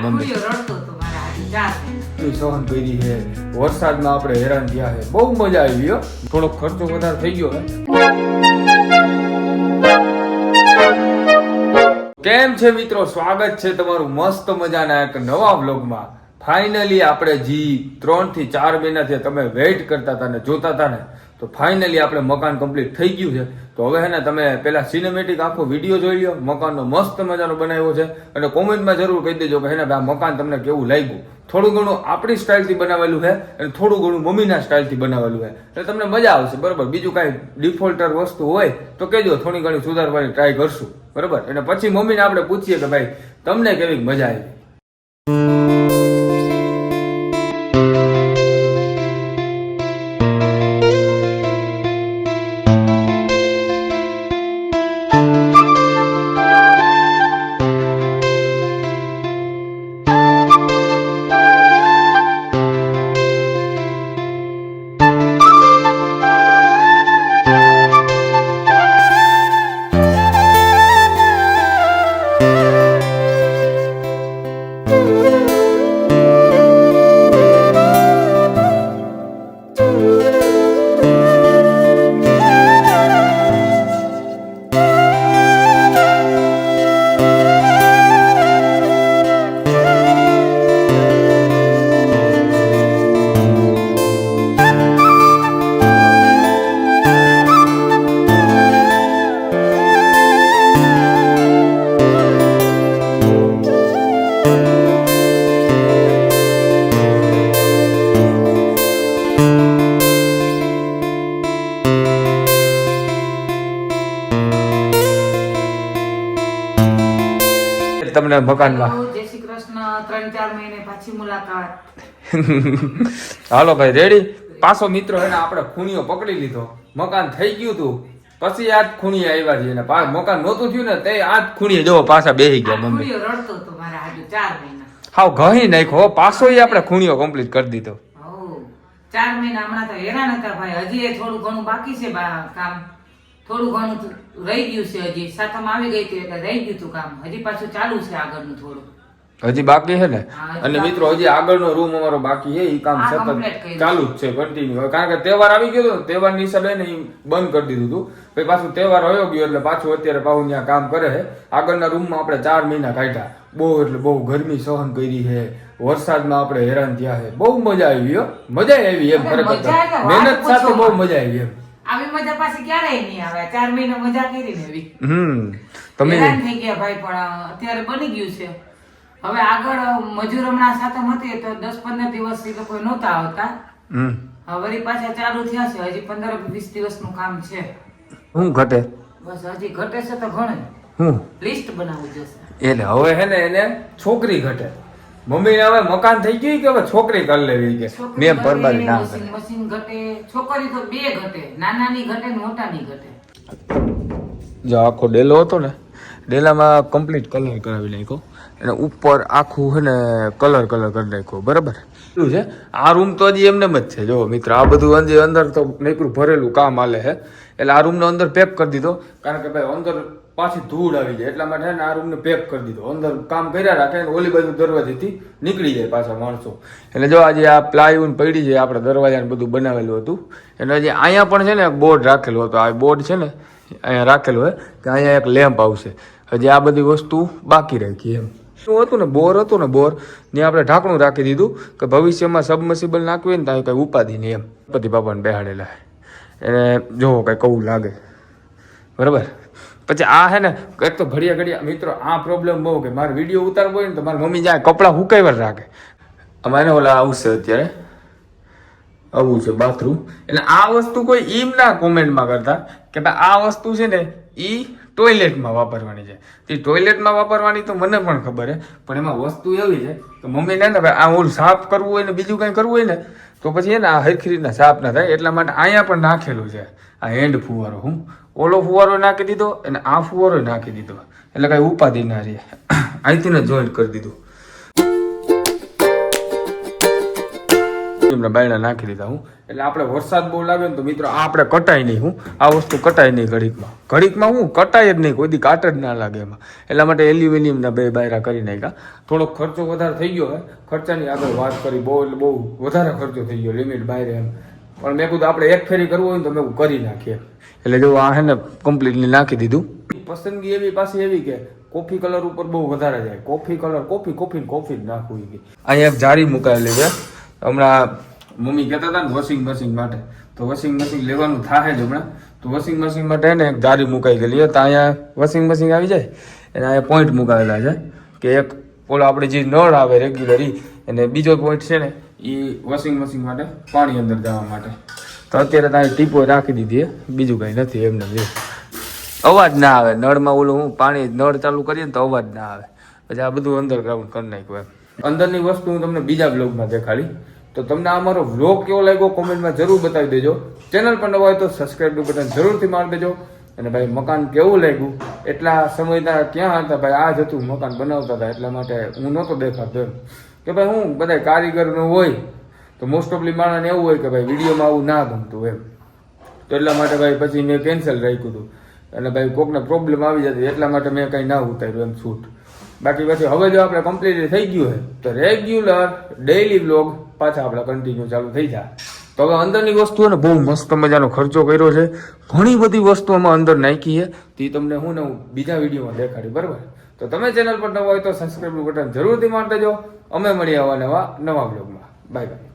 Mummy રડતો હતો મારા હાથે જાતે. એટલી સહન કરી છે. વરસાદમાં આપણે હેરાન થયા છે. બહુ મજા આવી હો. થોડોક ખર્ચો વધારે થઈ ગયો કેમ છે મિત્રો? સ્વાગત છે તમારું મસ્ત મજાના એક નવા વ્લોગમાં. ફાઇનલી આપણે જી ત્રણથી ચાર મહિનાથી તમે વેઇટ કરતા હતા ને જોતા હતા ને. તો ફાઇનલી આપણે મકાન કમ્પ્લીટ થઈ ગયું છે. તો હવે હે ને તમે પેલા સિનેમેટિક આખો વીડિયો જોઈ લો મકાનનો મસ્ત મજાનો બનાવ્યો છે. અને કોમેન્ટમાં જરૂર કહી દેજો કે હે ને આ મકાન તમને કેવું લાગ્યું? થોડું ઘણું આપણી સ્ટાઇલથી બનાવેલું છે અને થોડું ઘણું મમ્મીના સ્ટાઇલથી બનાવેલું છે. એટલે તમને મજા આવશે, બરોબર? બીજું કાંઈ ડિફોલ્ટર વસ્તુ હોય તો કહેજો, થોડી ઘણી સુધારવાની ટ્રાય કરશું. બરોબર? અને પછી મમ્મીને આપણે પૂછીએ કે ભાઈ, તમને કેવી મજા આવી? તમને મકાનમાં જય શ્રી કૃષ્ણ. ત્રણ ચાર મહિને પાછી મુલાકાત. હાલો ભાઈ રેડી પાછો મિત્રો એને આપણે ખૂણીઓ પકડી લીધો. મકાન થઈ ગયું તું. પછી આ ખૂણી આવ્યા છે પા- મકાન નહોતું થયું ને તે આ ખૂણીએ જો પાછા બેસી ગયા મમ્મી. રડતો હતો મારા આજે ચાર મહિના. હાવ ઘહી નાખ્યો પાછો આપણે ખૂણીઓ કમ્પ્લીટ કરી દીધો. ચાર મહિના હમણાં તો હેરાન હતા ભાઈ. હજી એ થોડું ઘણું બાકી છે કામ. થોડું ઘણું રહી ગયું છે હજી. સાતમ આવી ગઈ હતી એટલે રહી ગયું હતું કામ. હજી પાછું ચાલુ છે આગળનું થોડું. હજી બાકી છે ને? અને મિત્રો હજી આગળનો રૂમ અમારો બાકી છે એ કામ સતત ચાલુ જ છે કન્ટિન્યુ કારણ કે તહેવાર આવી ગયો હતો તહેવાર તહેવારની હિસાબે ને બંધ કરી દીધું હતું. પછી પાછું તહેવાર આવ્યો ગયો એટલે પાછું અત્યારે પાછું ત્યાં કામ કરે છે. આગળના રૂમમાં આપણે ચાર મહિના કાઢ્યા. બહુ એટલે બહુ ગરમી સહન કરી છે. વરસાદમાં આપણે હેરાન થયા છે. બહુ મજા આવી મજા આવી એમ ખરેખર મહેનત સાથે બહુ મજા આવી એમ. આવી મજા પાછી ક્યારેય નહીં આવે. ચાર મહિના મજા કરી લેવી હમ તમે હેરાન થઈ ગયા ભાઈ પણ અત્યારે બની ગયું છે. હવે આગળ મજૂર હમણાં સાતમ હતી તો દસ પંદર દિવસ એ લોકો નહોતા આવતા. હમ. હવે પાછા ચાલુ થયા છે. હજી પંદર વીસ દિવસનું કામ છે. શું ઘટે? બસ હજી ઘટે છે તો ઘણે. હું લિસ્ટ બનાવું જશે. એટલે હવે હે ને એને છોકરી ઘટે. મમ્મી હવે મકાન થઈ ગયું કે હવે છોકરી કરી લેવી કે? મેં પરબારી ના મશીન મશીન ઘટે. છોકરી તો બે ઘટે નાનાની ઘટે ને મોટાની ઘટે. જો આખો ડેલો હતો ને ડેલામાં કમ્પ્લીટ કલર કરાવી નાખ્યો. અને ઉપર આખું હે ને કલર કલર કરી નાખ્યો બરાબર? શું છે? આ રૂમ તો હજી એમને જ છે. જો મિત્ર આ બધું હજી અંદર તો નીકળું ભરેલું કામ હાલે છે એટલે આ રૂમનો અંદર પેક કરી દીધો. કારણ કે ભાઈ અંદર પાછી ધૂળ આવી જાય. એટલા માટે આ રૂમને પેક કરી દીધો. અંદર કામ કર્યા રાખે અને ઓલી બાજુ દરવાજેથી નીકળી જાય પાછા માણસો. એટલે જો આજે આ પ્લાયવુડ પડી જાય આપણે દરવાજાને બધું બનાવેલું હતું. એટલે હજી અહીંયા પણ છે ને એક બોર્ડ રાખેલું હતું. આ બોર્ડ છે ને, અહીંયા રાખેલું હોય કે અહીંયા એક લેમ્પ આવશે. હજી આ બધી વસ્તુ બાકી રાખી એમ. શું હતું ને બોર હતું ને બોર ને આપણે ઢાંકણું રાખી દીધું કે ભવિષ્યમાં સબમર્સિબલ નાખવી ને ત્યાં કંઈ ઉપાધિ નહીં એમ. પતિ બાપાને બેહાડેલા એને જોવો કંઈ કવું લાગે. બરાબર? પછી આ હે ને, એક તો ઘડિયા ઘડિયા, મિત્રો, આ પ્રોબ્લેમ બહુ કે મારે વીડિયો ઉતારવો હોય ને તો મારી મમ્મી જાય કપડાં હુકાઈવર રાખે. અમારે ઓલા આવશે અત્યારે. આવું છે બાથરૂમ એટલે આ વસ્તુ કોઈ ઈમ ના કોમેન્ટમાં કરતા કે ભાઈ આ વસ્તુ છે ને ઈ ટોયલેટમાં વાપરવાની છે. તે ટોયલેટમાં વાપરવાની તો મને પણ ખબર છે પણ એમાં વસ્તુ એવી છે કે મમ્મી ને ને ભાઈ આ ઓલું સાફ કરવું હોય ને બીજું કંઈ કરવું હોય ને તો પછી એને આ હરખી સાપ ના થાય, એટલા માટે અહીંયા પણ નાખેલું છે. આ હેન્ડ ફુવારો, હું ઓલો ફુવારો નાખી દીધો અને આ ફુવારો નાખી દીધો. એટલે કાંઈ ઉપાધિ ના રહે. અહીંથી જોઈન્ટ કરી દીધું. એમના બાયણા નાખી દીધા હું. એટલે આપણે વરસાદ બહુ લાગે ને તો મિત્રો આ આપણે કટાય નહીં હું. આ વસ્તુ કટાય નહીં ઘડીકમાં. ઘડીકમાં હું? કટાય જ નહીં. કોઈ દી કાટ જ ના લાગે એમાં. એટલા માટે એલ્યુમિનિયમના બે બાયરા કરી નાખ્યા. થોડોક ખર્ચો વધારે થઈ ગયો હે. ખર્ચાની આગળ વાત કરી. બહુ એટલે બહુ વધારે ખર્ચો થઈ ગયો લિમિટ બાયરે એમ. પણ મેં કીધું આપણે એક ફેરી કરવું હોય તો મેં કરી નાખીએ. એટલે જો આ હે ને કમ્પ્લીટલી નાખી દીધું. પસંદગી એવી પાછી એવી કે કોફી કલર ઉપર બહુ વધારે જાય. Coffee colour coffee coffee coffee જ નાખવું અહીંયા જારી મુકાયેલી છે. હમણાં મમ્મી કહેતા હતા ને વોશિંગ મશીન માટે. તો વોશિંગ મશીન લેવાનું થાય જ હમણાં. તો વોશિંગ મશીન માટે ને એક જારી મુકાઈ ગયેલી તો અહીંયા વોશિંગ મશીન આવી જાય અને અહીંયા પોઈન્ટ મુકાવેલા છે કે એક ઓલો આપણે જે નળ આવે રેગ્યુલર એને બીજો પોઈન્ટ છે ને એ વોશિંગ મશીન માટે, પાણી અંદર જવા માટે. તો અત્યારે ત્યાં ટીપો રાખી દીધી બીજું કંઈ નથી એમને જે. અવાજ ના આવે. નળમાં ઓલું હું પાણી, નળ ચાલુ કરીએ ને તો અવાજ ના આવે. પછી આ બધું અંડરગ્રાઉન્ડ કરી નાખ્યું એમ. અંદરની વસ્તુ હું તમને બીજા બ્લોગમાં દેખાડી. તો તમને અમારો મારો વ્લોગ કેવો લાગ્યો કોમેન્ટમાં જરૂર બતાવી દેજો. ચેનલ પર નવા હોય તો સબસ્ક્રાઈબનું બટન જરૂરથી મારી દેજો. અને ભાઈ, મકાન કેવું લાગ્યું? એટલા સમયના ક્યાં હતા? ભાઈ આ જ હતું મકાન બનાવતા હતા, એટલા માટે હું નહોતો દેખાતો એમ. કે ભાઈ, હું બધા કારીગરનું હોય, તો મોસ્ટ ઓફલી માણસને એવું હોય કે ભાઈ, વિડીયોમાં આવું ના ગમતું એમ. તો એટલા માટે ભાઈ, પછી મેં કેન્સલ રાખ્યું હતું. અને ભાઈ, કોકને પ્રોબ્લેમ આવી જતી, એટલા માટે મેં કંઈ ના ઉતાર્યું એમ શૂટ બાકી પછી હવે જો આપણે કમ્પ્લીટ થઈ ગયું હોય, તો રેગ્યુલર ડેઈલી વ્લોગ પાછા આપણે કન્ટિન્યુ ચાલુ થઈ જાય. તો હવે અંદરની વસ્તુઓને બહુ મસ્ત મજાનો ખર્ચો કર્યો છે. ઘણી બધી વસ્તુઓમાં અંદર નાખી છે. તે તમને હું ને હું બીજા વિડીયોમાં દેખાડી, બરાબર? તો તમે ચેનલ પર નવા હોય તો સબસ્ક્રાઈબનું બટન જરૂરથી મારી દેજો અમે મળીએ આવા નવા નવા બ્લોગમાં બાય બાય